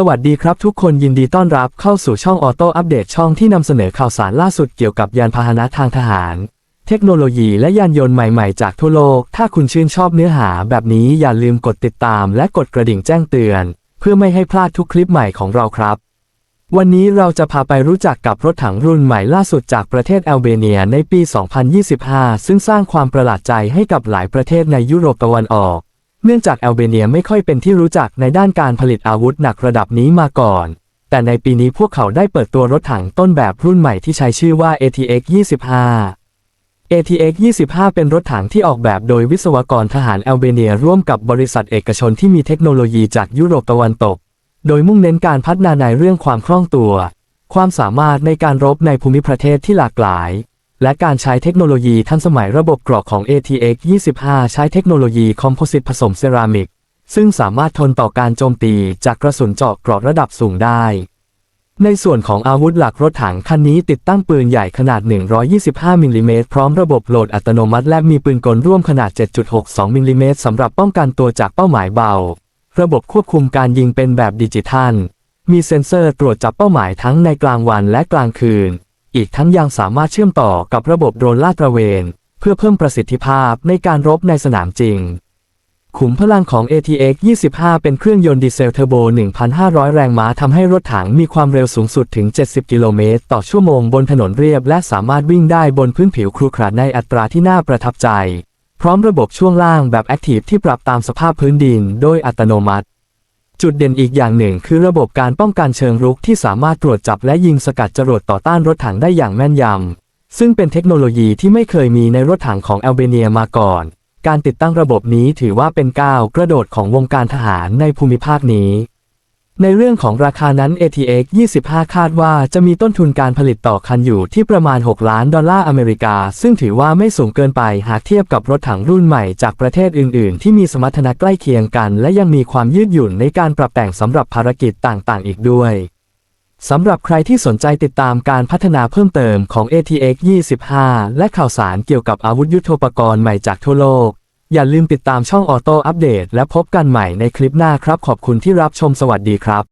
สวัสดีครับทุกคนยินดีต้อนรับเข้าสู่ช่องออโต้อัปเดตช่องที่นำเสนอข่าวสารล่าสุดเกี่ยวกับยานพาหนะทางทหาร เทคโนโลยีและยานยนต์ใหม่ๆจากทั่วโลก ถ้าคุณชื่นชอบเนื้อหาแบบนี้อย่าลืมกดติดตามและกดกระดิ่งแจ้งเตือน เพื่อไม่ให้พลาดทุกคลิปใหม่ของเราครับ วันนี้เราจะพาไปรู้จักกับรถถังรุ่นใหม่ล่าสุดจากประเทศแอลเบเนียในปี 2025 ซึ่งสร้างความประหลาดใจให้กับหลายประเทศในยุโรปตะวันออก เนื่องจากแอลเบเนียไม่ค่อยเป็นที่รู้จักในด้านการผลิตอาวุธหนักระดับนี้มาก่อน แต่ในปีนี้พวกเขาได้เปิดตัวรถถังต้นแบบรุ่นใหม่ที่ใช้ชื่อว่า ATX 25 ATX 25 เป็นรถถังที่ออกแบบโดยวิศวกรทหารแอลเบเนียร่วมกับบริษัทเอกชนที่มีเทคโนโลยีจากยุโรปตะวันตก โดยมุ่งเน้นการพัฒนาในเรื่องความคล่องตัว ความสามารถในการรบในภูมิประเทศที่หลากหลาย และการใช้เทคโนโลยีทันสมัยระบบกรอกของ ATX 25 ใช้เทคโนโลยีคอมโพสิตผสมเซรามิก ซึ่งสามารถทนต่อการโจมตีจากกระสุนเจาะเกราะระดับสูงได้ ในส่วนของอาวุธหลักรถถังคันนี้ติดตั้งปืนใหญ่ขนาด 125 มิลลิเมตรพร้อมระบบโหลดอัตโนมัติ และมีปืนกลร่วมขนาด 7.62 มิลลิเมตรสำหรับป้องกันตัวจากเป้าหมายเบา ระบบควบคุมการยิงเป็นแบบดิจิทัล มีเซ็นเซอร์ตรวจจับเป้าหมายทั้งในกลางวันและกลางคืน อีกทั้งยังสามารถเชื่อมต่อกับระบบโดรนลาดตระเวน เพื่อเพิ่มประสิทธิภาพในการรบในสนามจริง ขุมพลังของ ATX 25 เป็นเครื่องยนต์ดีเซลเทอร์โบ 1,500 แรงม้าทำให้รถถังมีความเร็วสูงสุดถึง 70 กิโลเมตรต่อชั่วโมงบนถนนเรียบ และสามารถวิ่งได้บนพื้นผิวครุขระในอัตราที่น่าประทับใจ พร้อมระบบช่วงล่างแบบแอคทีฟที่ปรับตามสภาพพื้นดิน โดยอัตโนมัติ จุดเด่นอีกอย่างหนึ่งคือระบบการป้องกันเชิงรุกที่สามารถตรวจจับและยิงสกัดจรวดต่อต้านรถถังได้อย่างแม่นยำ ซึ่งเป็นเทคโนโลยีที่ไม่เคยมีในรถถังของแอลเบเนียมาก่อน การติดตั้งระบบนี้ถือว่าเป็นก้าวกระโดดของวงการทหารในภูมิภาคนี้ ในเรื่องของราคานั้น ATX 25 คาดว่าจะมีต้นทุนการผลิตต่อคันอยู่ที่ประมาณ 6 ล้านดอลลาร์อเมริกา ซึ่งถือว่าไม่สูงเกินไปหากเทียบกับรถถังรุ่นใหม่จากประเทศอื่น ๆ ที่มีสมรรถนะใกล้เคียงกัน และยังมีความยืดหยุ่นในการปรับแต่งสำหรับภารกิจต่าง ๆ อีกด้วยสำหรับใครที่สนใจติดตามการพัฒนาเพิ่มเติมของ ATX 25 และข่าวสารเกี่ยวกับอาวุธยุทโธปกรณ์ใหม่จากทั่วโลก อย่าลืมติดตามช่องออโต้อัปเดตและพบกันใหม่ในคลิปหน้าครับ ขอบคุณที่รับชมสวัสดีครับ